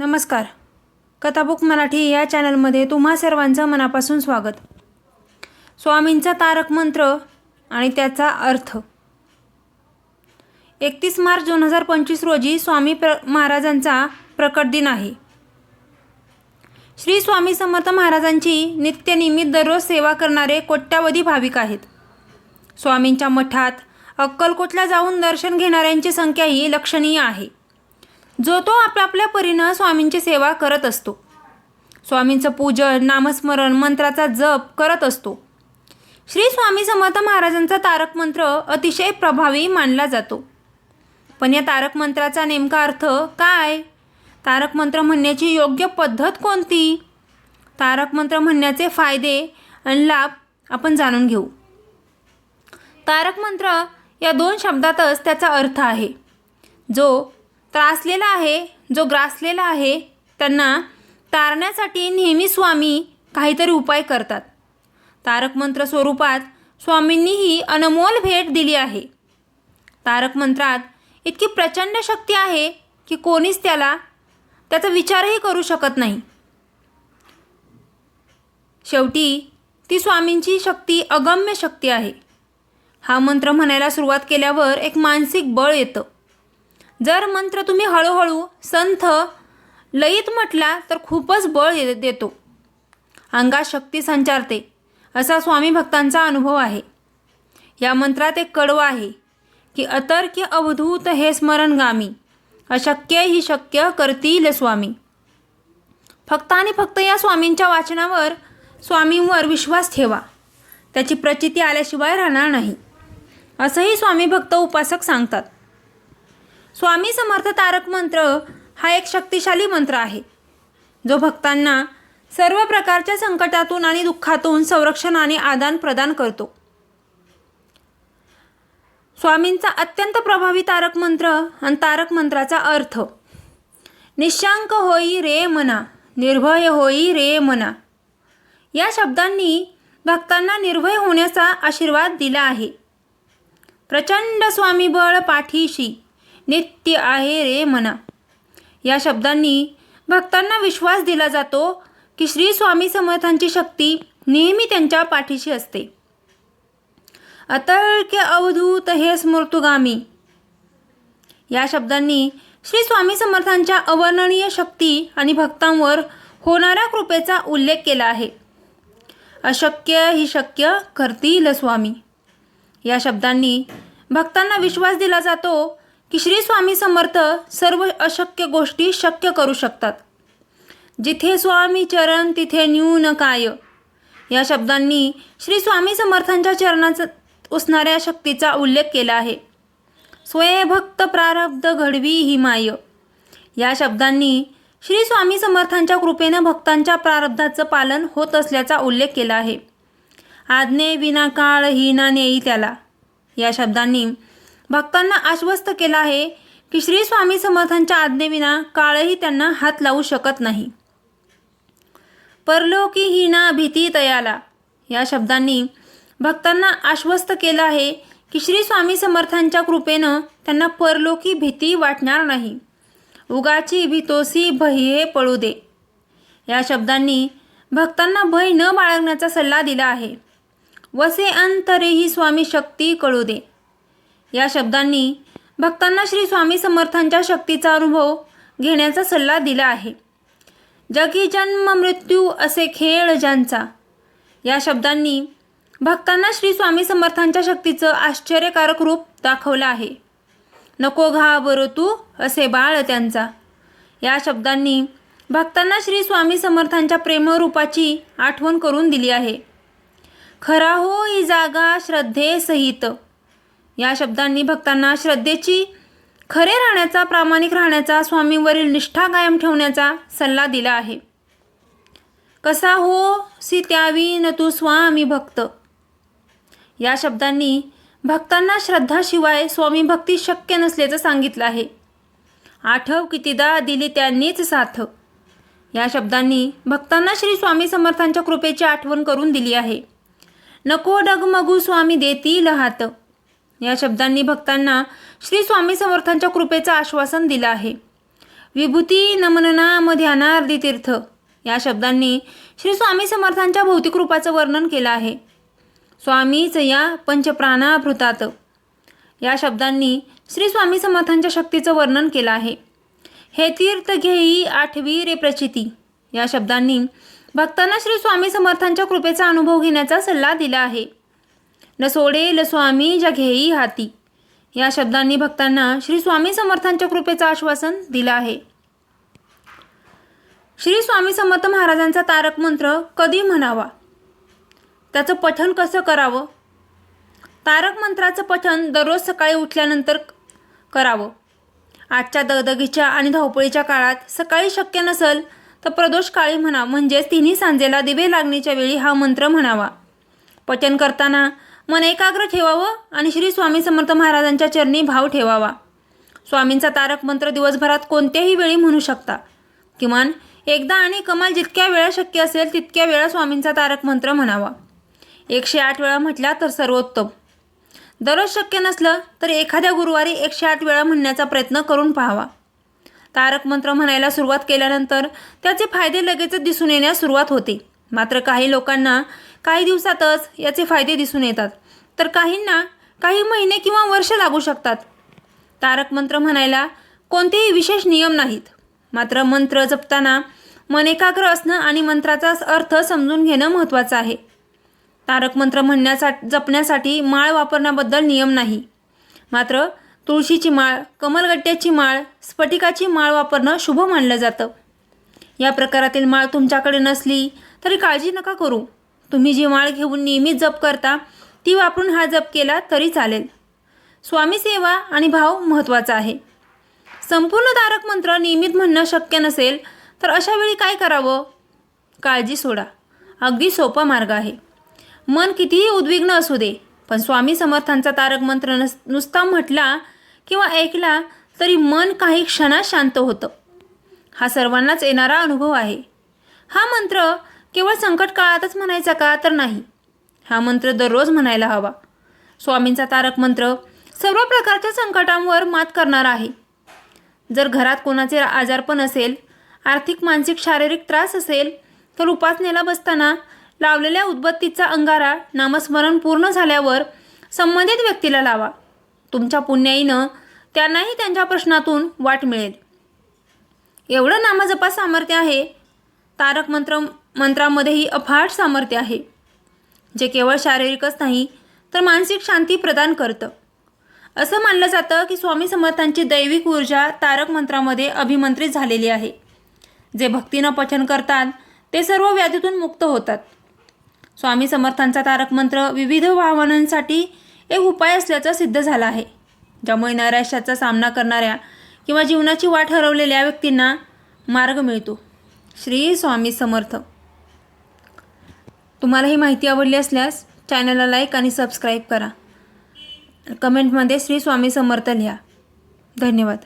नमस्कार. कथाबुक मराठी या चॅनलमध्ये तुम्हा सर्वांचं मनापासून स्वागत. स्वामींचा तारक मंत्र आणि त्याचा अर्थ. एकतीस मार्च दोन हजार पंचवीस रोजी स्वामी प्र महाराजांचा प्रकट दिन आहे. श्री स्वामी समर्थ महाराजांची नित्यनियमित दररोज सेवा करणारे कोट्यावधी भाविक आहेत. स्वामींच्या मठात अक्कलकोटला जाऊन दर्शन घेणाऱ्यांची संख्याही लक्षणीय आहे. जो तो आपापल्या परीनं स्वामींची सेवा करत असतो. स्वामींचं पूजन नामस्मरण मंत्राचा जप करत असतो. श्री स्वामी समर्थ महाराजांचा तारक मंत्र अतिशय प्रभावी मानला जातो. पण या तारक मंत्राचा नेमका अर्थ काय? तारक मंत्र म्हणण्याची योग्य पद्धत कोणती? तारक मंत्र म्हणण्याचे फायदे आणि लाभ आपण जाणून घेऊ. तारक मंत्र या दोन शब्दातच त्याचा अर्थ आहे. जो त्रासलेला आहे जो ग्रासलेला आहे त्यांना तारण्यासाठी नेहमी स्वामी काहीतरी उपाय करतात. तारकमंत्र स्वरूपात स्वामींनीही अनमोल भेट दिली आहे. तारकमंत्रात इतकी प्रचंड शक्ती आहे की कोणीच त्याला त्याचा विचारही करू शकत नाही. शेवटी ती स्वामींची शक्ती अगम्य शक्ती आहे. हा मंत्र म्हणायला सुरुवात केल्यावर एक मानसिक बळ येतं. जर मंत्र तुम्ही हळूहळू संथ लयीत म्हटला तर खूपच बळ ये देतो. अंगात शक्ती संचारते असा स्वामी भक्तांचा अनुभव आहे. या मंत्रात एक कडवं आहे की अतर्क्य अवधूत हे स्मरणगामी अशक्य ही शक्य करतील स्वामी. फक्त आणि फक्त या स्वामींच्या वाचनावर स्वामींवर विश्वास ठेवा. त्याची प्रचिती आल्याशिवाय राहणार नाही. असंही स्वामी भक्त उपासक सांगतात. स्वामी समर्थ तारक मंत्र हा एक शक्तिशाली मंत्र आहे. जो भक्तांना सर्व प्रकारच्या संकटातून आणि दुःखातून संरक्षण आणि आदान प्रदान करतो. स्वामींचा अत्यंत प्रभावी तारक मंत्र आणि तारक मंत्राचा अर्थ निशांक होई रे मना निर्भय होई रे मना. या शब्दांनी भक्तांना निर्भय होण्याचा आशीर्वाद दिला आहे. प्रचंड स्वामीबळ पाठीशी नित्य आहे रे म्हणा या शब्दांनी भक्तांना विश्वास दिला जातो की श्री स्वामी समर्थांची शक्ती नेहमी त्यांच्या पाठीशी असते. अतर्क्य अवधूत हे स्मृतुगामी. या शब्दांनी श्री स्वामी समर्थांच्या अवर्णनीय शक्ती आणि भक्तांवर होणाऱ्या कृपेचा उल्लेख केला आहे. अशक्य ही शक्य करतील स्वामी. या शब्दांनी भक्तांना विश्वास दिला जातो की श्री स्वामी समर्थ सर्व अशक्य गोष्टी शक्य करू शकतात. जिथे स्वामी चरण तिथे न्यून काय? या शब्दांनी श्री स्वामी समर्थांच्या चरणाचा उसणाऱ्या शक्तीचा उल्लेख केला आहे. स्वयंभक्त प्रारब्ध घडवी ही माय. या शब्दांनी श्री स्वामी समर्थांच्या कृपेनं भक्तांच्या प्रारब्धाचं पालन होत असल्याचा उल्लेख केला आहे. आज्ञे विना काळ ही ना नेई त्याला. या शब्दांनी भक्तांना आश्वस्त केलं आहे की श्री स्वामी समर्थांच्या आज्ञेविना काळही त्यांना हात लावू शकत नाही. परलोकी ही ना भीती तयाला या शब्दांनी भक्तांना आश्वस्त केलं आहे की श्री स्वामी समर्थांच्या कृपेनं त्यांना परलोकी भीती वाटणार नाही. उगाची भीतोसी भये पळू दे. या शब्दांनी भक्तांना भय न बाळगण्याचा सल्ला दिला आहे. वसे अंतरेही स्वामी शक्ती कळू दे. या शब्दांनी भक्तांना श्री स्वामी समर्थांच्या शक्तीचा अनुभव घेण्याचा सल्ला दिला आहे. जगी जन्म मृत्यू असे खेळ ज्यांचा या शब्दांनी भक्तांना श्री स्वामी समर्थांच्या शक्तीचं आश्चर्यकारक रूप दाखवलं आहे. नको घाबरो तू असे बाळ त्यांचा या शब्दांनी भक्तांना श्री स्वामी समर्थांच्या प्रेमरूपाची आठवण करून दिली आहे. खरा हो ही जागा श्रद्धेसहित या शब्दांनी भक्तांना श्रद्धेची खरे राहण्याचा प्रामाणिक राहण्याचा स्वामींवरील निष्ठा कायम ठेवण्याचा सल्ला दिला आहे. कसा हो सी त्यावी न तू स्वामी भक्त? या शब्दांनी भक्तांना श्रद्धाशिवाय स्वामी भक्ती शक्य नसल्याचं सांगितलं आहे. आठव कितीदा दिली त्यांनीच साथ. या शब्दांनी भक्तांना श्री स्वामी समर्थांच्या कृपेची आठवण करून दिली आहे. नको डगमगू स्वामी देतील हात या शब्दांनी भक्तांना श्री स्वामी समर्थांच्या कृपेचं आश्वासन दिलं आहे. विभूती नमनना ध्यानार्दी तीर्थ. या शब्दांनी श्री स्वामी समर्थांच्या भौतिक रूपाचं वर्णन केलं आहे. स्वामीच या पंचप्राणाभृतात. या शब्दांनी श्री स्वामी समर्थांच्या शक्तीचं वर्णन केलं आहे. हे तीर्थ घेई आठवी रे प्रचिती. या शब्दांनी भक्तांना श्री स्वामी समर्थांच्या कृपेचा अनुभव घेण्याचा सल्ला दिला आहे. न सोडेल स्वामी ज्या घेई हाती. या शब्दांनी भक्तांना श्री स्वामी समर्थांच्या कृपेचं आश्वासन दिलं आहे. श्री स्वामी समर्थ महाराजांचा तारक मंत्र कधी म्हणावा? त्याचं पठण कसं करावं? तारक मंत्राचं पठण दररोज सकाळी उठल्यानंतर करावं. आजच्या दगदगीच्या आणि धावपळीच्या काळात सकाळी शक्य नसेल तर प्रदोष काळी म्हणा म्हणजेच तिन्ही सांजेला दिवे लागणीच्या वेळी हा मंत्र म्हणावा. पचन करताना मन एकाग्र ठेवावं आणि श्री स्वामी समर्थ महाराजांच्या चरणी भाव ठेवावा. स्वामींचा तारक मंत्र दिवसभरात कोणत्याही वेळी म्हणू शकता. किमान एकदा आणि कमाल जितक्या वेळा शक्य असेल तितक्या वेळा स्वामींचा तारक मंत्र म्हणावा. एकशे आठ वेळा म्हटला तर सर्वोत्तम. दररोज शक्य नसलं तर एखाद्या गुरुवारी एकशे आठ वेळा म्हणण्याचा प्रयत्न करून पाहावा. तारक मंत्र म्हणायला सुरुवात केल्यानंतर त्याचे फायदे लगेचच दिसून येण्यास सुरुवात होते. मात्र काही लोकांना काही दिवसातच याचे फायदे दिसून येतात. तर काहींना काही महिने किंवा वर्ष लागू शकतात. तारक मंत्र म्हणायला कोणतेही विशेष नियम नाहीत. मात्र मंत्र जपताना मन एकाग्र असणं आणि मंत्राचा अर्थ समजून घेणं महत्त्वाचं आहे. तारक मंत्र म्हणण्यासाठी जपण्यासाठी माळ वापरण्याबद्दल नियम नाही. मात्र तुळशीची माळ कमलगट्ट्याची माळ स्फटिकाची माळ वापरणं शुभ मानलं जातं. या प्रकारातील माळ तुमच्याकडे नसली तरी काळजी नका करू. तुम्ही जी माळ घेऊन नियमित जप करता ती वापरून हा जप केला तरी चालेल. स्वामी सेवा आणि भाव महत्त्वाचा आहे. संपूर्ण तारक मंत्र नियमित म्हणणं शक्य नसेल तर अशा वेळी काय करावं? काळजी सोडा. अगदी सोपा मार्ग आहे. मन कितीही उद्विग्न असू दे पण स्वामी समर्थांचा तारक मंत्र नस नुसता म्हटला किंवा ऐकला तरी मन काही क्षणात शांत होतं. हा सर्वांनाच येणारा अनुभव आहे. हा मंत्र केवळ संकट काळातच म्हणायचा का तर नाही. हा मंत्र दररोज म्हणायला हवा. स्वामींचा तारक मंत्र सर्व प्रकारच्या संकटांवर मात करणार आहे. जर घरात कोणाचे आजारपण असेल आर्थिक मानसिक शारीरिक त्रास असेल तर उपासनेला बसताना लावलेल्या उदबत्तीचा अंगारा नामस्मरण पूर्ण झाल्यावर संबंधित व्यक्तीला लावा. तुमच्या पुण्याईनं त्यांनाही त्यांच्या प्रश्नातून वाट मिळेल. एवढं नामजपास सामर्थ्य आहे. तारक मंत्र मंत्रामध्येही अफाट सामर्थ्य आहे. जे केवळ शारीरिकच नाही तर मानसिक शांती प्रदान करतं. असं मानलं जातं की स्वामी समर्थांची दैविक ऊर्जा तारक मंत्रामध्ये अभिमंत्रित झालेली आहे. जे भक्तीनं पचन करतात ते सर्व व्याधीतून मुक्त होतात. स्वामी समर्थांचा तारक मंत्र विविध वाहनांसाठी एक उपाय असल्याचं सिद्ध झाला आहे. ज्यामुळे नैराश्याचा सामना करणाऱ्या किंवा जीवनाची वाट हरवलेल्या व्यक्तींना मार्ग मिळतो. श्री स्वामी समर्थ. तुम्हाला ही माहिती आवडली असल्यास चॅनलला लाईक आणि सबस्क्राईब करा. कमेंटमध्ये श्री स्वामी समर्थ लिहा. धन्यवाद.